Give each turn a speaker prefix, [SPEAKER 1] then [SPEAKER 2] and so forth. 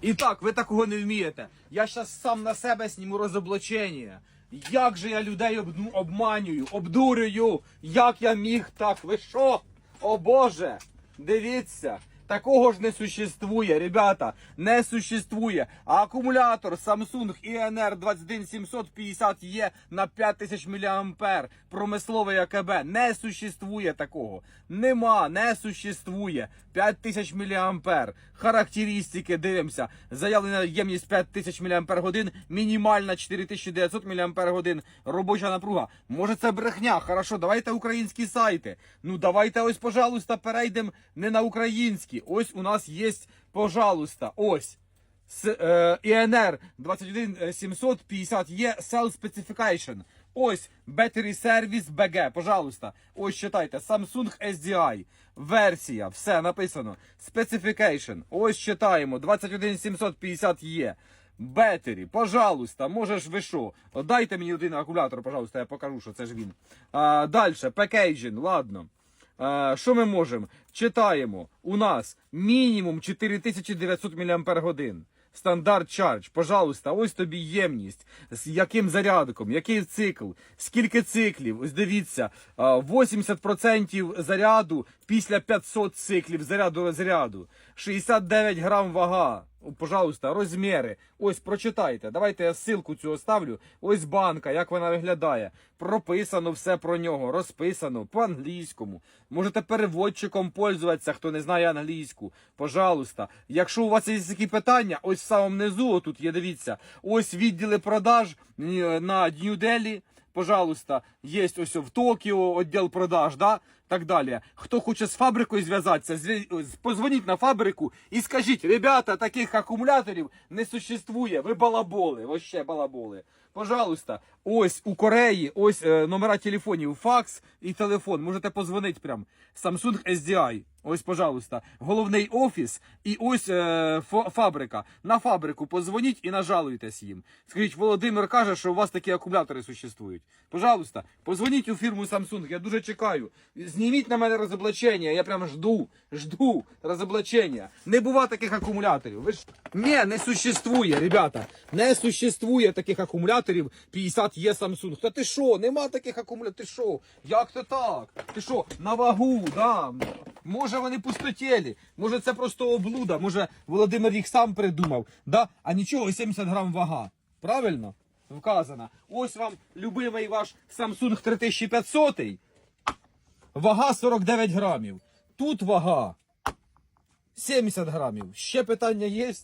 [SPEAKER 1] І так, ви такого не вмієте. Я щас сам на себе сніму розоблачення. Як же я людей обну- обманюю, обдурюю? Як я міг так? Ви що? О Боже! Дивіться! Такого ж не существує, ребята, не существує. А акумулятор Samsung INR 21750 є на 5000 мА промисловий АКБ не существує такого. Нема, не существує. 5000 мА. Характеристики дивимося. Заявлена ємність 5000 мАч, мінімальна 4900 мАч, робоча напруга. Може це брехня? Хорошо, давайте українські сайти. Ну давайте ось, пожалуйста, перейдемо не на українські. Ось у нас є, пожалуйста, ось. Е, INR 21750 є Cell Specification. Ось Battery Service BG, пожалуйста. Ось читайте. Samsung SDI. Версія. Все написано. Specification. Ось читаємо. 21750 є. Бетері, пожалуйста, можеш ви що? Дайте мені один акумулятор, пожалуйста, я покажу, що це ж він. А, далі, пекейджин, ладно. Що ми можемо? Читаємо. У нас мінімум 4900 мАч. Стандарт чардж. Пожалуйста, ось тобі ємність. З яким зарядком, який цикл, скільки циклів. Ось дивіться, 80% заряду після 500 циклів заряду розряду. 69 грам вага. Пожалуйста, розміри. Ось прочитайте. Давайте я ссылку цю оставлю. Ось банка, як вона виглядає. Прописано все про нього, розписано по-англійському. Можете переводчиком пользуватися, хто не знає англійську. Пожалуйста. Якщо у вас є які питання, ось в самому низу, отут є, дивіться, ось відділи продаж на Нью-Делі. Пожалуйста, є ось в Токіо відділ продаж, да? так далі. Хто хоче з фабрикою зв'язатися, позвоніть на фабрику і скажіть, ребята, таких акумуляторів не существує. Ви балаболи, вообще балаболи. Пожалуйста, ось у Кореї, ось е, номера телефонів, факс і телефон. Можете позвонити прям. Samsung SDI. Ось, пожалуйста, головний офіс і ось е, фабрика. На фабрику позвоніть і нажалуйтесь їм. Скажіть, Володимир каже, що у вас такі акумулятори существують. Пожалуйста, позвоніть у фірму Samsung, я дуже чекаю. Зніміть на мене розоблачення, я прям жду, жду розоблачення. Не бува таких акумуляторів. Ви ж... Ні, не существує, ребята. Не существує таких акумуляторів 50 є Samsung. Та ти що, нема таких акумуляторів, ти що? Як то так? Ти що, на вагу, да. Може вони пустотілі, може це просто облуда, може Володимир їх сам придумав, да? а нічого, 70 грам вага. Правильно? Вказано. Ось вам любимий ваш Samsung 3500. Вага 49 грамів. Тут вага 70 грамів. Ще питання є?